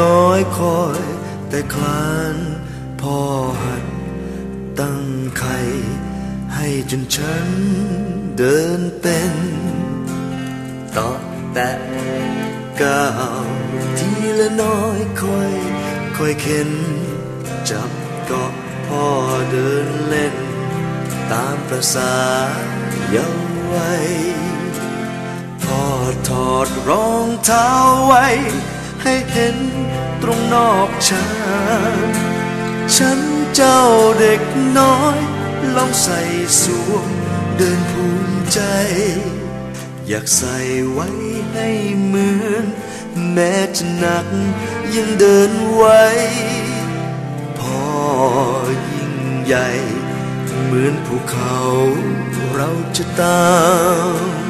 น้อยคอย แต่คลานพ่อหัด ตั้งไข่ให้จนฉันเดินเป็นต่อแต่ก้าวทีละน้อยคอยคอยเข็น จับเกาะพ่อเดินเล่น ตามประสาเยาว์วัยพ่อถอดรองเท้าไว้ ให้เห็นตรงนอกชานฉันเจ้าเด็กน้อย ลองใส่สวมเดินภูมิใจ อยากใส่ไว้ให้เหมือน แม้จะหนักยังเดินไว้พ่อยิ่งใหญ่ เหมือนภูเขาเราจะตาม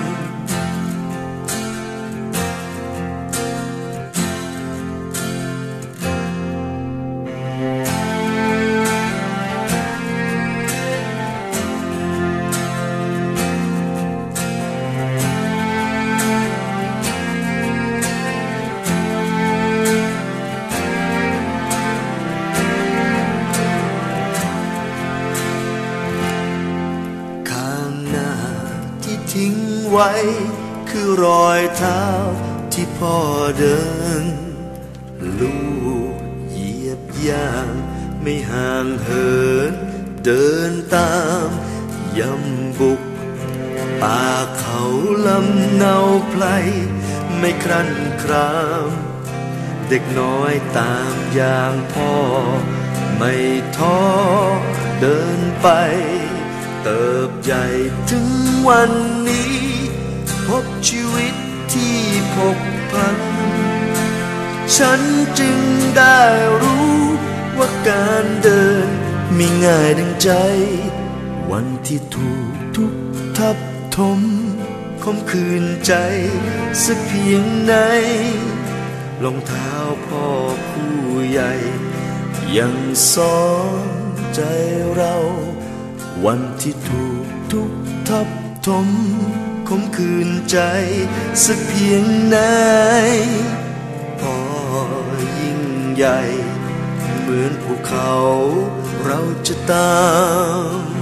เดิน ลูกเหยียบย่างไม่ห่างเหิน เดินตามยำบุก ป่าเขาลำเนาไพลไม่ครั่นคราม เด็กน้อยตามอย่างพ่อ ไม่ท้อเดินไป เติบใหญ่ถึงวันนี้ พบชีวิตที่ผกพัน ฉันจึงได้รู้ว่าการเดินมีง่ายดังใจ วันที่ถูกทุกทับถมคมคืนใจสักเพียงไหนรองเท้าพ่อผู้ใหญ่ ยังสอนใจเรา วันที่ถูกทุกทับถมคมคืนใจสักเพียงไหน ใหญ่ เหมือนภูเขาเราจะตาม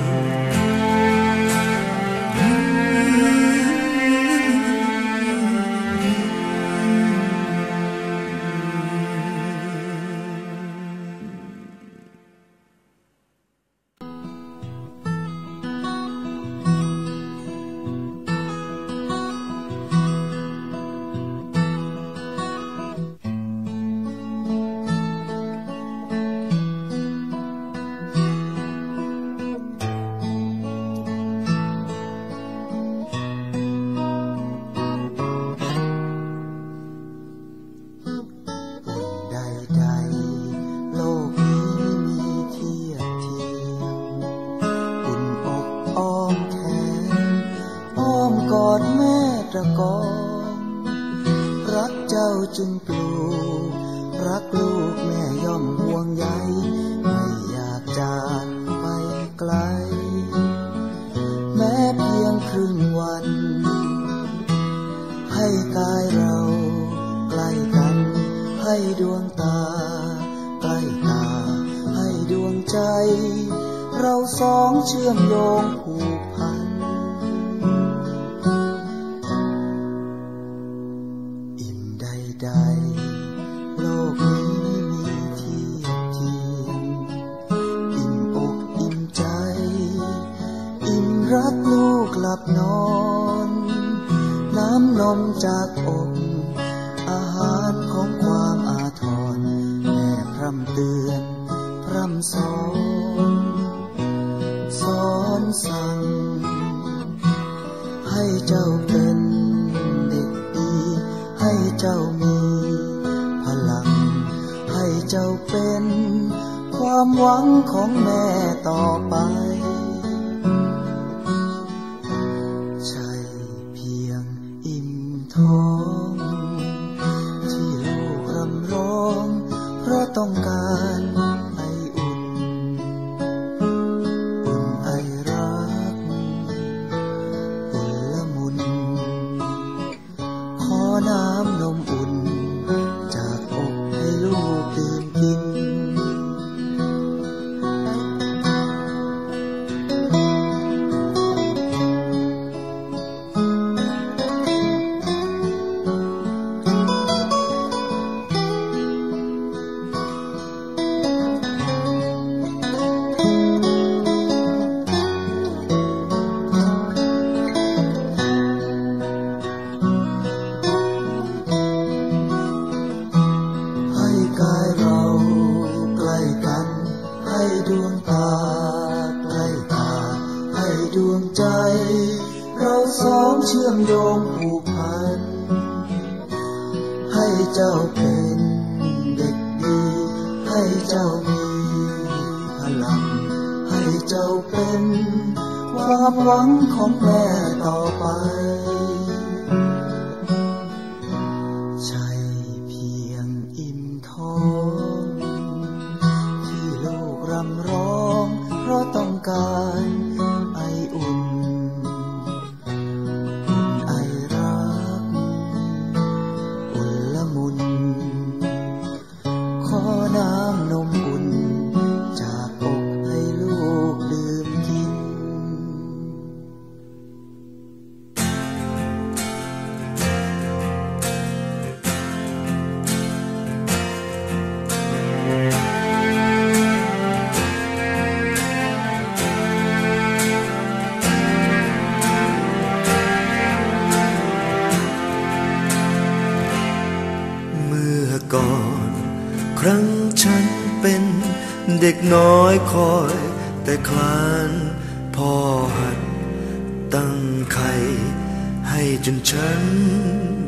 ตะกองรักเจ้าจึงปลูก รักลูกแม่ย่อมห่วงใยไม่อยากจากไปไกล แม้เพียงครึ่งวัน ให้กายเราใกล้กัน ให้ดวงตาใกล้ตา ให้ดวงใจ เราสองเชื่อมโยง ให้เจ้าเป็นเด็กดี ให้เจ้ามีพลัง ให้เจ้าเป็น ความหวังของแม่ต่อไป ใช่เพียงอิ่มท้อง ที่ลูกรำร้อง เพราะต้องการ เจ้าเป็นความหวังของแม่ต่อไป ใช่เพียงอิ่มท้อง ที่ลูกรำร้องเพราะต้องการ เป็นเด็กน้อยคอย แต่คลานพ่อหัด ตั้งไข่ให้จนฉัน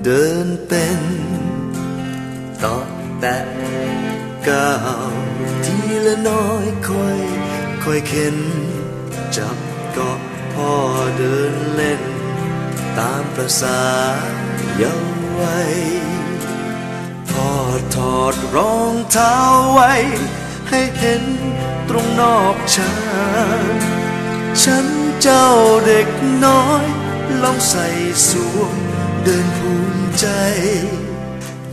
เดินเป็นต่อแต่ก้าวทีละน้อยค่อยค่อยเข็น จับเกาะพ่อเดินเล่น ตามประสาเยาว์วัย ถอดรองเท้าไว้ ให้เห็นตรงนอกชานฉันเจ้าเด็กน้อย ลองใส่สวมเดินภูมิใจ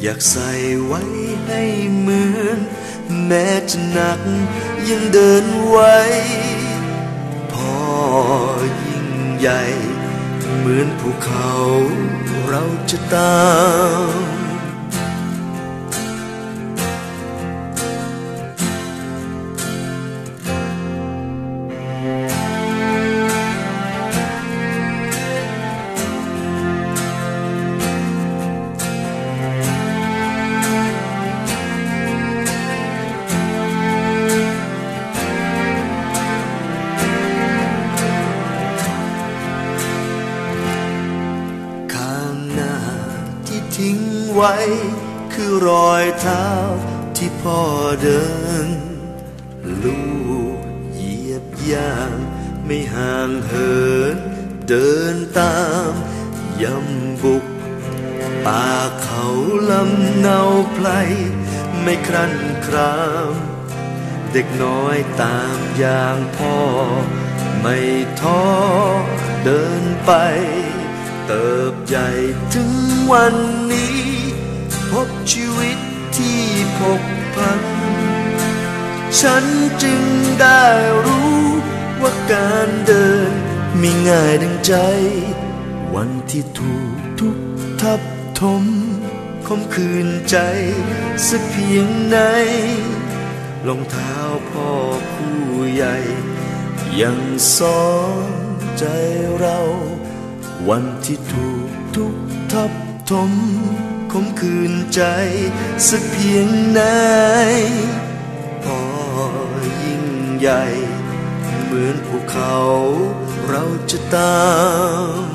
อยากใส่ไว้ให้เหมือน แม้จะหนักยังเดินไว้พ่อยิ่งใหญ่ เหมือนภูเขาเราจะตาม ว้ คือรอยเท้าที่พ่อเดิน ลูกเหยียบย่างไม่ห่างเหิน เดินตามยำบุกป่าเขาลำเนาไพลไม่ครั่นคราม เด็กน้อยตามอย่างพ่อ ไม่ท้อเดินไป เติบใหญ่ถึงวันนี้ พบชีวิตที่พกพัน ฉันจึงได้รู้ว่าการเดินมีง่ายดังใจ วันที่ถูกทุกทับถมคมคืนใจสักเพียงไหนรองเท้าพ่อผู้ใหญ่ ยังสอนใจเรา วันที่ถูกทุกทับถม ขมคืนใจสักเพียงไหน พอยิ่งใหญ่ เหมือนภูเขาเราจะตาม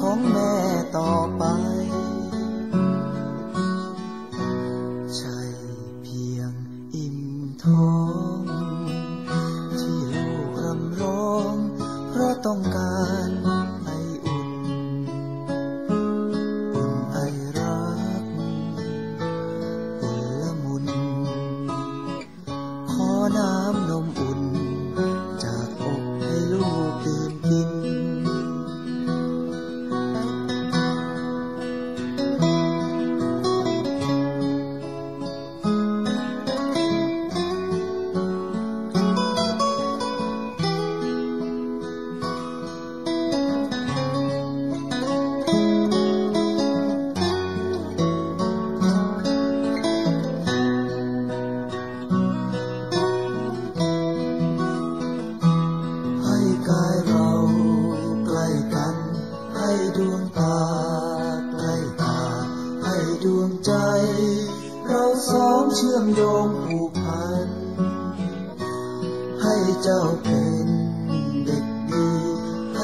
ของแม่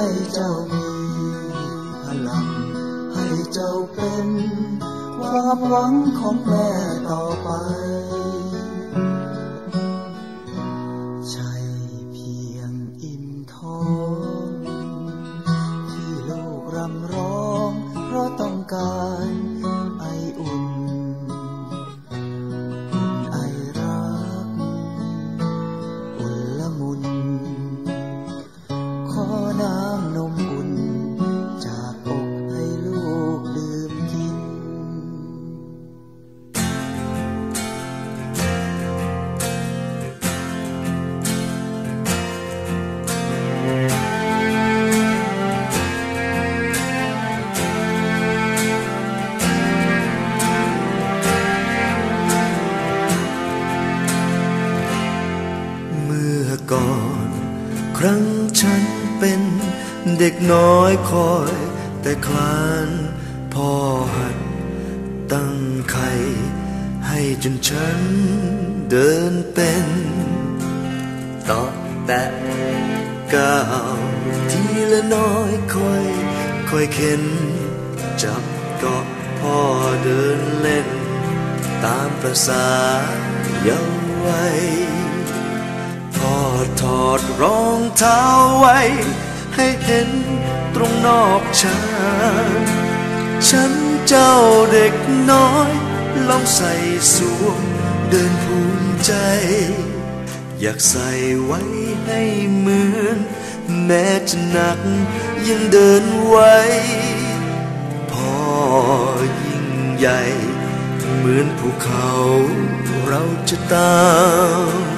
ให้เจ้ามีพลัง ให้เจ้าเป็น ความหวังของแม่ต่อไป ก่อน ครั้งฉันเป็นเด็กน้อยคอย แต่คลานพ่อหัด ตั้งไข่ให้จนฉันเดินเป็นต่อแต่ก้าวทีละน้อยค่อย ค่อยเข็น จับเกาะพ่อเดินเล่น ตามประสาเยาว์วัย เท้าไว้ ให้เห็นตรงนอกชานฉันเจ้าเด็กน้อย ลองใส่สวมเดินภูมิใจ อยากใส่ไว้ให้เหมือน แม้จะหนักยังเดินไหวพ่อยิ่งใหญ่ เหมือนภูเขาเราจะตาม